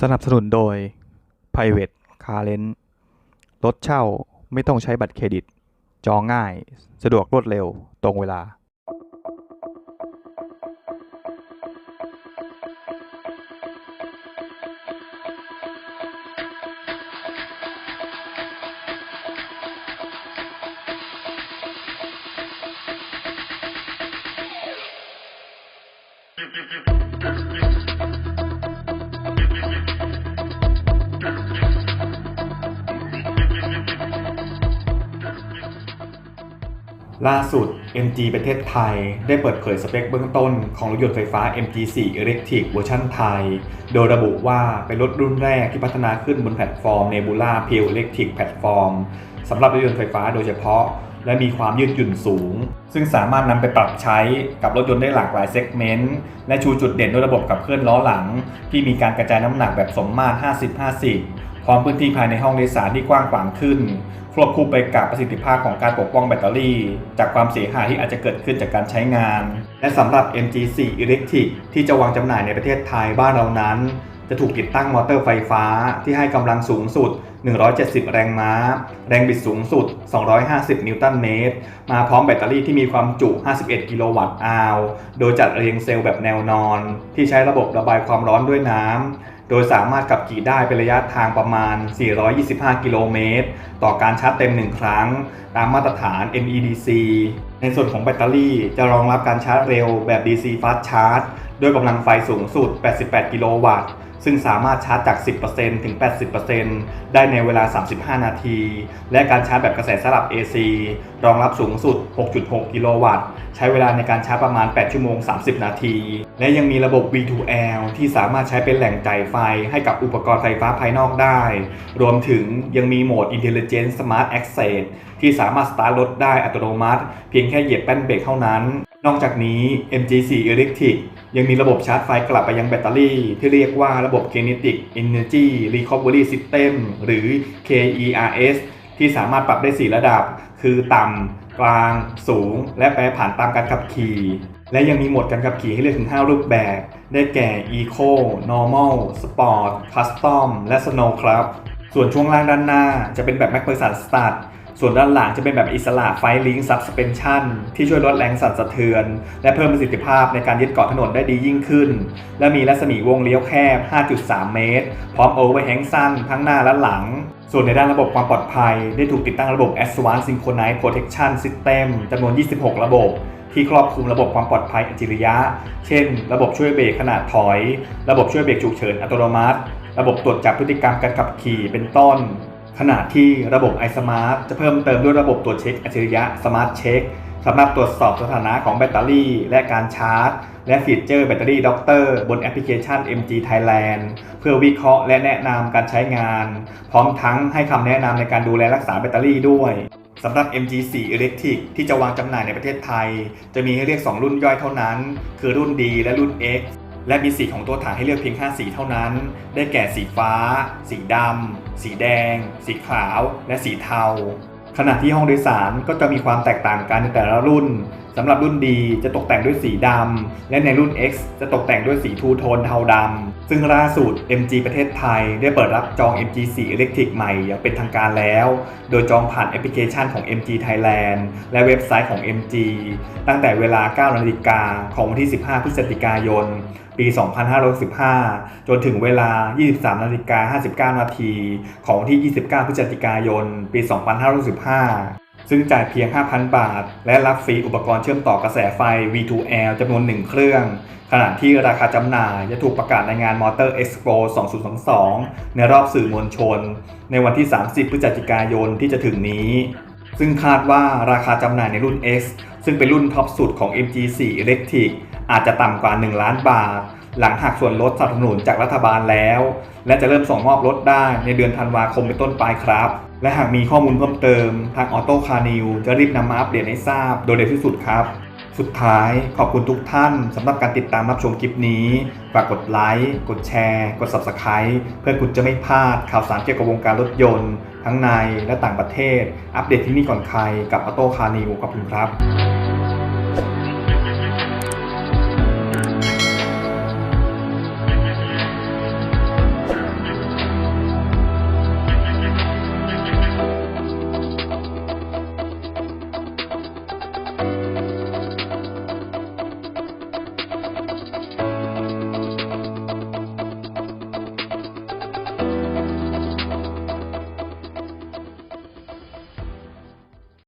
สนับสนุนโดย Private Car Rent รถเช่าไม่ต้องใช้บัตรเครดิต จองง่าย สะดวกรวดเร็ว ตรงเวลา ล่าสุด MG ประเทศไทย ได้เปิดเผยสเปคเบื้องต้นของรถยนต์ไฟฟ้า MG4 Electric เวอร์ชันไทย โดยระบุว่าเป็นรถรุ่นแรกที่พัฒนาขึ้นบนแพลตฟอร์ม Nebula Pure Electric Platform สำหรับรถยนต์ไฟฟ้าโดยเฉพาะ และมีความยืดหยุ่นสูง ซึ่งสามารถนำไปปรับใช้กับรถยนต์ได้หลากหลายเซกเมนต์ และชูจุดเด่นด้วยระบบขับเคลื่อนล้อหลัง ที่มีการกระจายน้ำหนักแบบสมมาตร 50-50 พร้อมพื้นที่ภายในห้องโดยสารที่กว้างขวางขึ้น ควบคู่ไปกับประสิทธิภาพของการปกป้องแบตเตอรี่ จากความเสียหายที่อาจจะเกิดขึ้นจากการใช้งาน และสำหรับ MG4 Electric ที่จะวางจำหน่ายในประเทศไทยบ้านเรานั้น จะถูกติดตั้งมอเตอร์ไฟฟ้าที่ให้กำลังสูงสุด 170 แรงม้า แรงบิดสูงสุด 250 นิวตันเมตร มาพร้อมแบตเตอรี่ที่มีความจุ 51 กิโลวัตต์อาวโดยจัดเรียงเซลล์แบบแนวนอน ที่ใช้ระบบระบายความร้อนด้วยน้ำ โดยสามารถขับขี่ได้เป็นระยะทางประมาณ 425 กิโลเมตร ต่อการชาร์จเต็ม 1 ครั้ง ตามมาตรฐาน NEDC ในส่วนของแบตเตอรี่จะรองรับการชาร์จเร็วแบบ DC Fast Charge ด้วยกำลังไฟสูงสุด 88 กิโลวัตต์ ซึ่งสามารถชาร์จจาก 10%ถึง 80%ได้ในเวลา 35 นาที และการชาร์จแบบกระแสสลับ AC รองรับสูงสุด 6.6 กิโลวัตต์ ใช้เวลาในการชาร์จประมาณ 8 ชั่วโมง 30 นาที และยังมีระบบ V2L ที่สามารถใช้เป็นแหล่งจ่ายไฟให้กับอุปกรณ์ไฟฟ้าภายนอกได้ รวมถึงยังมีโหมด Intelligent Smart Access ที่สามารถสตาร์ทรถได้อัตโนมัติ เพียงแค่เหยียบแป้นเบรกเท่านั้น นอกจากนี้ MG4 Electric ยังมีระบบชาร์จไฟกลับไปยังแบตเตอรี่ ที่เรียกว่าระบบ Kinetic Energy Recovery System หรือ KERS ที่สามารถปรับได้ 4 ระดับ คือต่ำ กลาง สูง และแปรผันตามการขับขี่ และยังมีโหมดการขับขี่ให้เลือกถึง 5 รูปแบบ ได้แก่ Eco Normal Sport Custom และ Snow ครับ ส่วนช่วงล่างด้านหน้าจะเป็นแบบ m a c p h e r s o n Start ส่วนด้านหลังจะเป็นแบบอิสระไฟลิงซับสเปนชั่นที่ช่วยลดแรงสั่นสะเทือน และเพิ่มประสิทธิภาพในการยึดเกาะถนนได้ดียิ่งขึ้น และมีรัศมีวงเลี้ยวแคบ 5.3 เมตร พร้อมโอเวอร์แฮงสั้นทั้งหน้าและหลังส่วนในด้านระบบความปลอดภัย ได้ถูกติดตั้งระบบ Advanced Synchronized Protection System จำนวน 26 ระบบ ที่ครอบคลุมระบบความปลอดภัยอัจฉริยะ เช่น ระบบช่วยเบรกขณะถอย ระบบช่วยเบรกฉุกเฉินอัตโนมัติ ระบบตรวจจับพฤติกรรมการขับขี่เป็นต้น ขณะที่ระบบ iSmart จะเพิ่มเติมด้วยระบบตรวจเช็คอัจฉริยะ Smart Check สำหรับตรวจสอบสถานะของแบตเตอรี่ และการชาร์จ และฟีเจอร์แบตเตอรี่ด็อกเตอร์บนแอปพลิเคชัน MG Thailand เพื่อวิเคราะห์และแนะนำการใช้งาน พร้อมทั้งให้คำแนะนำในการดูแลรักษาแบตเตอรี่ด้วยสำหรับ MG4 Electric ที่จะวางจำหน่ายในประเทศไทย จะมีให้เรียก 2 รุ่นย่อยเท่านั้น คือรุ่น D และรุ่น X และมีสีของตัวถังให้เลือกเพียง 5 สีเท่านั้น ได้แก่สีฟ้า สีดำ สีแดง สีขาว และสีเทา ขณะที่ห้องโดยสารก็จะมีความแตกต่างกันในแต่ละรุ่น สำหรับรุ่น D จะตกแต่งด้วยสีดำ และในรุ่น X จะตกแต่งด้วยสีทูโทนเทาดำ ซึ่งล่าสุด MG ประเทศไทย ได้เปิดรับจอง MG4 Electric ใหม่อย่างเป็นทางการแล้ว โดยจองผ่านแอปพลิเคชันของ MG Thailand และเว็บไซต์ของ MG ตั้งแต่เวลา 9 นาฬิกาของวันที่ 15 พฤศจิกายน ปี 2515 จนถึงเวลา 23 นาฬิกา 59 นาทีของวันที่ 29 พฤศจิกายน ปี 2515 ซึ่งจ่ายเพียง 5,000 บาท และรับฟรีอุปกรณ์เชื่อมต่อกระแสไฟ V2L จำนวน 1 เครื่อง ขณะที่ราคาจำหน่ายจะถูกประกาศในงาน Motor Expo 2022 ในรอบสื่อมวลชน ในวันที่ 30 พฤศจิกายนที่จะถึงนี้ ซึ่งคาดว่าราคาจำหน่ายในรุ่น X ซึ่งเป็นรุ่นท็อปสุดของ MG4 Electric อาจจะต่ำกว่า 1 ล้านบาท หลังหักส่วนลดสนับสนุนจากรัฐบาลแล้ว และจะเริ่มส่งมอบรถได้ในเดือนธันวาคมเป็นต้นไปครับ และหากมีข้อมูลเพิ่มเติม ทางออโต้คาร์นิวจะรีบนำมาอัปเดตให้ทราบโดยเร็วที่สุดครับ สุดท้ายขอบคุณทุกท่านสำหรับการติดตามรับชมคลิปนี้ ฝากกดไลค์ กดแชร์ กด Subscribe เพื่อคุณจะไม่พลาดข่าวสารเกี่ยวกับวงการรถยนต์ ทั้งในและต่างประเทศ อัปเดตที่นี่ก่อนใครกับออโต้คาร์นิวขอบคุณครับ